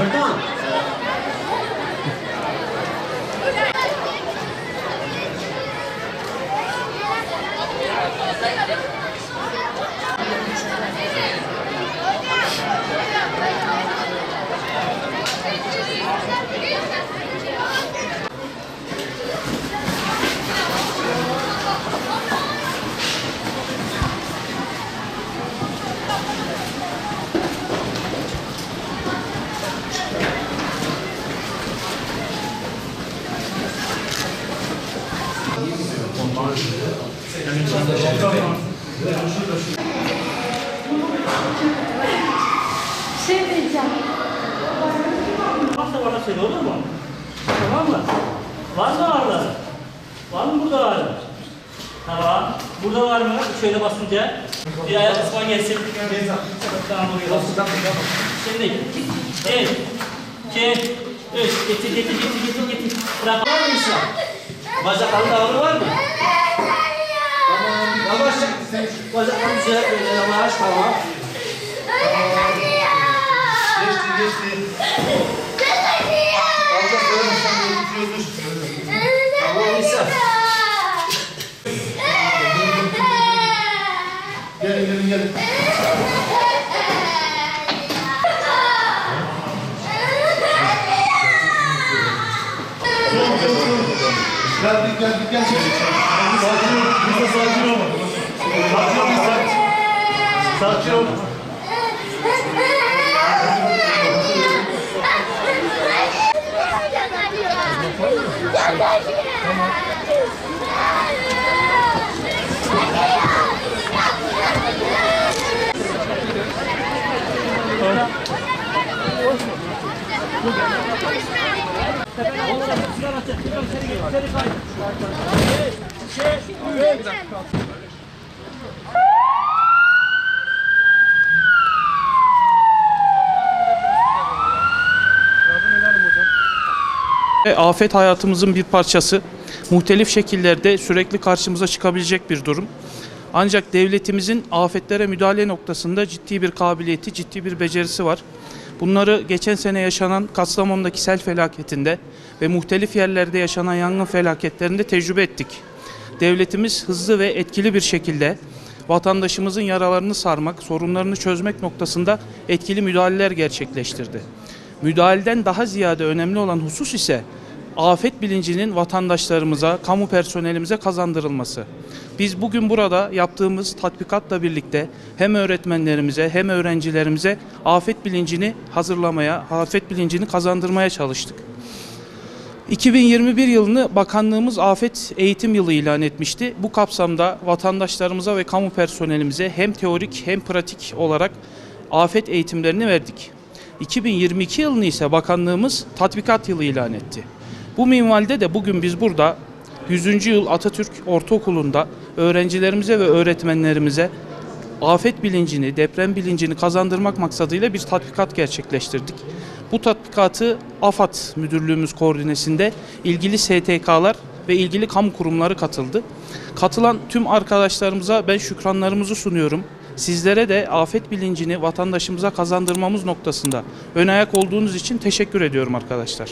Bırak. Şey diyeceğim. Varsa bana söyle olur mu? Tamam mı? Var mı ağrılar? Var mı burada ağrı? Tamam. Burada var mı? Şöyle basınca. Bir ayak kısma gelsin. Tamam buraya bas. Şimdi. Evet. İki. Üç. Getir getir getir getir getir. Bırak. Var mı insan? Bacaklarında ağrı var mı? Yavaş. Bacaklarını düzelt. Böyle yavaş. Tamam. Geçti geçti. Fazla söylemişten beri bitiyordur. Tamam insan. Gelin gelin gelin. Geldik geldik geldik. Sakin ol. Biz de sakin ol. Sakin ol. Sakin, sakin ol. E, Afet hayatımızın bir parçası. Muhtelif şekillerde sürekli karşımıza çıkabilecek bir durum. Ancak devletimizin afetlere müdahale noktasında ciddi bir kabiliyeti, ciddi bir becerisi var. Bunları geçen sene yaşanan Kastamonu'daki sel felaketinde ve muhtelif yerlerde yaşanan yangın felaketlerinde tecrübe ettik. Devletimiz hızlı ve etkili bir şekilde vatandaşımızın yaralarını sarmak, sorunlarını çözmek noktasında etkili müdahaleler gerçekleştirdi. Müdahaleden daha ziyade önemli olan husus ise afet bilincinin vatandaşlarımıza, kamu personelimize kazandırılması. Biz bugün burada yaptığımız tatbikatla birlikte hem öğretmenlerimize hem öğrencilerimize afet bilincini hazırlamaya, afet bilincini kazandırmaya çalıştık. 2021 yılını bakanlığımız afet eğitim yılı ilan etmişti. Bu kapsamda vatandaşlarımıza ve kamu personelimize hem teorik hem pratik olarak afet eğitimlerini verdik. 2022 yılını ise bakanlığımız tatbikat yılı ilan etti. Bu minvalde de bugün biz burada 100. yıl Atatürk Ortaokulu'nda öğrencilerimize ve öğretmenlerimize afet bilincini, deprem bilincini kazandırmak maksadıyla bir tatbikat gerçekleştirdik. Bu tatbikatı AFAD Müdürlüğümüz koordinesinde ilgili STK'lar ve ilgili kamu kurumları katıldı. Katılan tüm arkadaşlarımıza ben şükranlarımızı sunuyorum. Sizlere de afet bilincini vatandaşımıza kazandırmamız noktasında ön ayak olduğunuz için teşekkür ediyorum arkadaşlar.